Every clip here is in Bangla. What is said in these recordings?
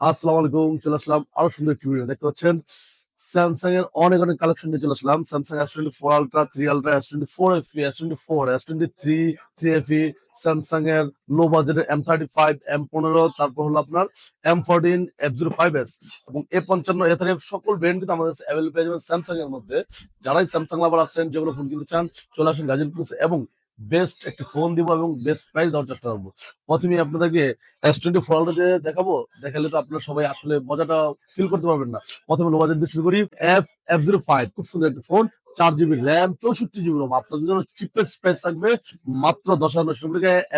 আসসালামু আলাইকুম, চলে আসলাম আরও সুন্দর একটি ভিডিও দেখতে পাচ্ছেন? স্যামসাং এর অনেক অনেক কালেকশন নিয়ে চলে আসলাম। Samsung S twenty four ultra three ultra S twenty four F S twenty four S twenty three three F Samsung এর লো বাজেটের এম থার্টি ফাইভ এম পনেরো তারপর হলো আপনার M fourteen F zero five S এবং এ পঞ্চান্ন এ থার্টি সকল ব্র্যান্ড কিন্তু আমাদের অ্যাভেলেবল পেয়ে যাবেন স্যামসাং এর মধ্যে। যারাই স্যামসাং লাভার আছেন, যেগুলো ফোন কিনতে চান, চলে আসেন গাজীপুর এবং বেস্ট একটি ফোন দিব এবং বেস্ট প্রাইস দেওয়ার চেষ্টা করব। প্রথমে আপনাদেরকে এস টোয়েন্টি ফোর যে দেখাবো। দেখালে তো আপনারা সবাই আসলে মজাটা ফিল করতে পারবেন না। প্রথমে লো দিয়ে শুরু করি এফ এফ জিরো ফাইভ খুব সুন্দর একটা ফোন চার জিবি র্যাম চৌষট্টি জিবি রোম আপনাদের জন্য চিপেস্ট প্রাইস থাকবে মাত্র দশ হাজার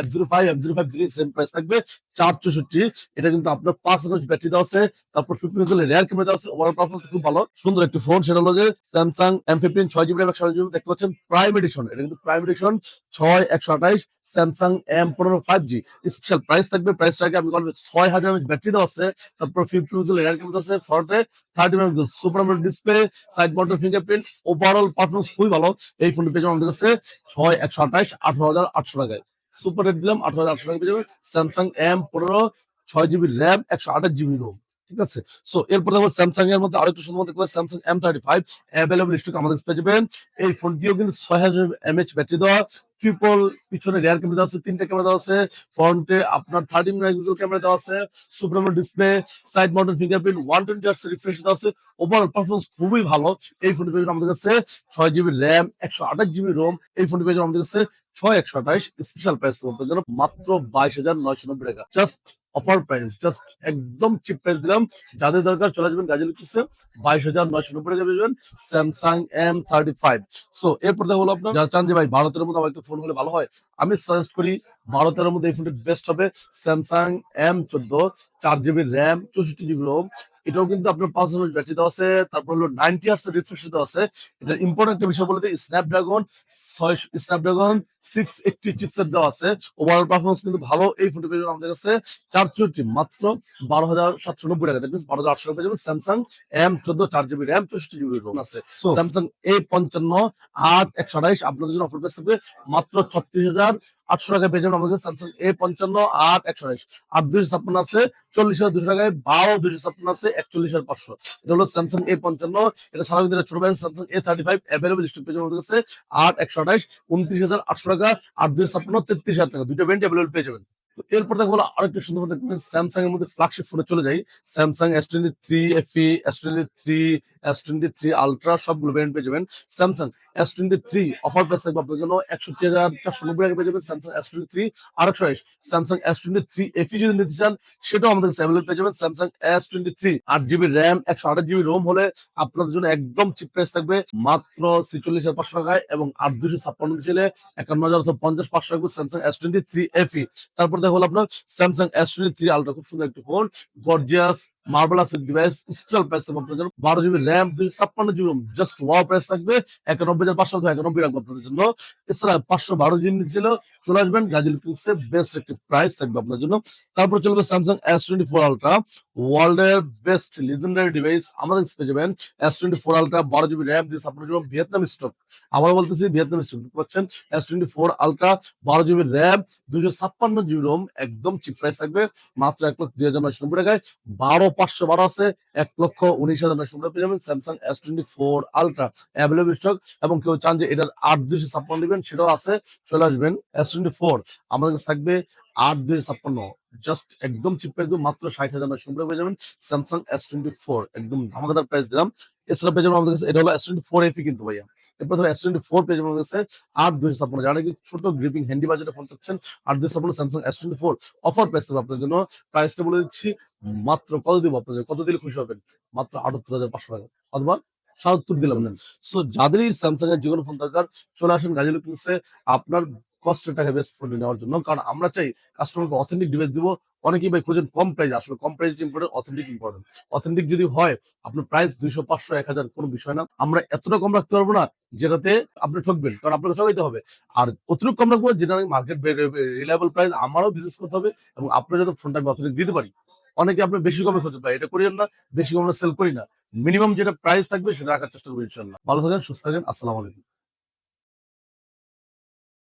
F zero five F zero five three same price থাকবে চার চৌষট্টি। এটা কিন্তু আপনার পাঁচ হাজার ব্যাটারি দেওয়া আছে। তারপর ফিফটিন ইঞ্চের রেয়ার ক্যামেরা দেওয়া আছে। ওভারঅল পারফরমেন্স খুব ভালো। সুন্দর একটি ফোন সেটা হলো যে স্যামসাং এম ফিফটিন ছয় জিবি একশো জিবি দেখতে পাচ্ছেন প্রাইম এডিশন এটা কিন্তু প্রাইম এডিশন ছয়, একশো আঠাইশ স্যামসাং এম পনেরো ফাইভ জি স্পেশাল প্রাইস থাকবে। প্রাইসটাকে আমি বলব ছয় হাজার এমএচ ব্যাটারি দেওয়া আছে। তারপর ফিফটি ইঞ্চের রেয়ার ক্যামেরা দেওয়া আছে। ফ্রন্টে thirty megapixel super display side mounted fingerprint overall performance খুবই ভালো। এই ফোনটি পেয়ে যাবেন আমাদের কাছে ছয় একশো আঠাইশ আঠারো হাজার আটশো টাকায়। সুপার রেট দিলাম, আঠারো হাজার আটশো টাকা পেয়ে যাবেন স্যামসাং এম পনেরো, ছয় জিবি র্যাম একশো আঠাশ জিবি রোম ঠিক আছে? সো এরপর দেখো স্যামসাং এর মধ্যে আরেকটু সুন্দর দেখতে পাচ্ছি Samsung M thirty five available stock আমাদের পেয়ে যাবেন। এই ফোনটিও কিন্তু ছয় হাজার ব্যাটারি দেওয়া ট্রিপল পিছনে রেয়ার ক্যামেরা দেওয়া আছে, তিনটা ক্যামেরা দেওয়া আছে ফ্রন্টে আপনার থার্টি মেগাপিক্সেল ক্যামেরা দেওয়া আছে super AMOLED display side mounted fingerprint one twenty hertz refresh দেওয়া আছে। ওভারঅল পারফরমেন্স খুবই ভালো, এই ফোনটি পেয়ে আমাদের কাছে ছয় জিবি র্যাম একশো আঠাশ জিবি রোম এই ফোনটি পেয়ে আমাদের কাছে ছয় একশো আঠাশ স্পেশাল প্রাইস তোমাদের জন্য মাত্র বাইশ হাজার নয়শো নব্বই টাকা। জাস্ট অফার প্রাইস জাস্ট একদম চিপ প্রাইস দিলাম। যাদের দরকার চলে আসবেন গাজী লিখছে বাইশ হাজার নয়শো নব্বই টাকা পেয়ে Samsung M thirty five so এরপর দেখা হলো আপনার, যারা চান যে ভাই ভারতের মধ্যে আমার একটা ফোন হলে ভালো হয়, আমি সাজেস্ট করি বারো ভারতের মধ্যে এই ফোনটি বেস্ট হবে স্যামসাং এম চোদ্দ, চার জিবি র্যাম চৌষট্টি জিবি রোম এটাও কিন্তু আপনার পাঁচ হাজার ব্যাটারি দেওয়া আছে। তারপর হলো নাইনটি আর্স রিফ্রেশ দেওয়া আছে। এটা ইম্পর্টেন্ট একটা বিষয় বলে দিই স্ন্যাপড্রাগন ছয় স্ন্যাপড্রাগন সিক্স এইটটি চিপসেট দেওয়া আছে। ওভারঅল পারফরমেন্স কিন্তু ভালো এই ফোনটি পেয়ে আমাদের কাছে। চার চৌষট্টি মাত্র বারো হাজার সাতশো নব্বই টাকা। দ্যাট মিনস বারো হাজার আটশো যাবেন স্যামসাং এম চোদ্দ চার জিবি র্যাম চৌষট্টি জিবি রোম আছে। স্যামসাং এ পঞ্চান্ন আট একশো আঠাইশ আপনাদের জন্য অফার প্রাইস থাকবে মাত্র ছত্রিশ হাজার আটশো টাকা পেয়ে যাবেন আমাদের স্যামসাং এ পঞ্চান্ন আট একশো আঠাইশ আর দুইশো ছাপ্পান্ন আছে চল্লিশ হাজার দুশো টাকায় বারো দুশো ছাপ্পান্ন আছে একচল্লিশ হাজার পাঁচশো। এটা হলো স্যামসাং এ পঞ্চান্ন, এটা সারা দিনের ছোট ভাই Samsung A thirty five available stock পেয়ে যাবেন আমাদের কাছে আট, একশো আঠাশ, উনত্রিশ হাজার আটশো টাকা, আট দুই ছাপ্পান্ন, তেত্রিশ হাজার টাকা। দুটো ব্যান্ড অ্যাভেলেবল পেয়ে যাবেন। তো এরপর দেখো আরেকটা সুন্দর স্যামসাং এর মধ্যে ফ্ল্যাগশিপ ফোনে চলে যাই। Samsung S twenty three FE S twenty three S twenty three ultra সবগুলো ব্র্যান্ড পেয়ে যাবেন। Samsung S twenty three offer price থাকবে আপনার জন্য একষট্টি হাজার চারশো নব্বই টাকা পেয়ে যাবেন স্যামসাং এস টোয়েন্টি থ্রি আর একশো আইস Samsung S twenty three FE যদি নিতে চান, সেটাও আমাদের অ্যাভেলেবল পেয়ে যাবেন স্যামসাং এস টোয়েন্টি থ্রি আট জিবি র্যাম একশো আঠাশ জিবি রোম হলে আপনাদের জন্য একদম চিপ প্রাইস থাকবে। মাত্র ছেচল্লিশ হাজার পাঁচশো টাকায় এবং আট দুশো ছাপ্পান্ন ছিল একান্ন হাজার অথবা পঞ্চাশ পাঁচশো টাকা Samsung S twenty three F E তারপর দেখো হলো আপনার Samsung S twenty three ultra খুব সুন্দর একটি phone gorgeous marvelous device special price থাকবে আপনার জন্য। বারো জিবি র্যাম দুইশো ছাপ্পান্ন জিবি জাস্ট ওয়াও প্রাইস থাকবে। একানব্বই এস টোয়েন্টি ফোর আলট্রা বারো জিবি র্যাম দিয়ে আপনার ছাপ্পান্ন জিবি রোম একদম চিপ প্রাইস থাকবে। মাত্র এক লক্ষ দুই হাজার নয়শো নব্বই টাকায়। বারো পাঁচশো বারো আছে, এক লক্ষ উনিশ হাজার নয়শো নব্বই পেয়ে যাবেন Samsung S twenty four ultra available stock এবং কেউ চান যে এটার আট দুইশো ছাপ্পান্ন নেবেন সেটাও আছে, চলে আসবেন। এস টোয়েন্টি ফোর আমাদের কাছে থাকবে আট দুইশো ছাপ্পান্ন। জাস্ট একদম চিপ প্রাইস মাত্র ষাট হাজার নয়শো পেয়ে যাবেন। স্যামসাং এস টোয়েন্টি ফোর একদম ধামাকাদার প্রাইস দিলাম। এছাড়া পেয়ে যাবেন আমাদের কাছে, এটা হলো এস টোয়েন্টি ফোর এফি কিন্তু ভাইয়া। এরপর ধরো এস টোয়েন্টি ফোর পেয়ে যাবেন আমাদের কাছে আট ছাপ্পান্ন। যারা কি ছোট গ্রিপিং হ্যান্ডি বাজেটে ফোন চাচ্ছেন, আট দুইশো ছাপ্পান্ন Samsung S twenty four offer price থাকবে আপনার জন্য। প্রাইসটা বলে দিচ্ছি, মাত্র কত দিব আপনাদের কত দিলে খুশি হবেন? মাত্র আটাত্তর হাজার পাঁচশো টাকা। অথবা সাতাত্তর দিলাম। নেন সো যাদেরই স্যামসাং এর যে কোনো ফোন দরকার চলে আসেন গাজী ইলেকট্রনিক্সে আপনার কষ্টের টাকা বেস্ট ফোন নেওয়ার জন্য। কারণ আমরা চাই কাস্টমারকে অথেন্টিক ডিভাইস দিব। অনেকেই ভাই খোঁজেন কম প্রাইস আসলে কম price important authentic important authentic যদি হয় আপনার প্রাইস দুইশো পাঁচশো এক হাজার কোনো বিষয় না। আমরা এতটা কম রাখতে পারব না যেটাতে আপনি ঠকবেন। কারণ আপনাকে ঠকাইতে হবে। আর অতিরিক্ত কম রাখব যেটা মার্কেট রিলায়েবল প্রাইস আমারও বিজনেস করতে হবে এবং আপনার যাতে ফোনটা আমি অথেন্টিক দিতে পারি। অনেকে আপনি বেশি কমে খোঁজেন ভাই এটা করিয়েন না বেশি কমে সেল করি না। মিনিমাম যেটা প্রাইস থাকবে সেটা রাখার চেষ্টা করব ইনশাল্লাহ ভালো থাকেন, সুস্থ থাকেন, আসসালামু আলাইকুম।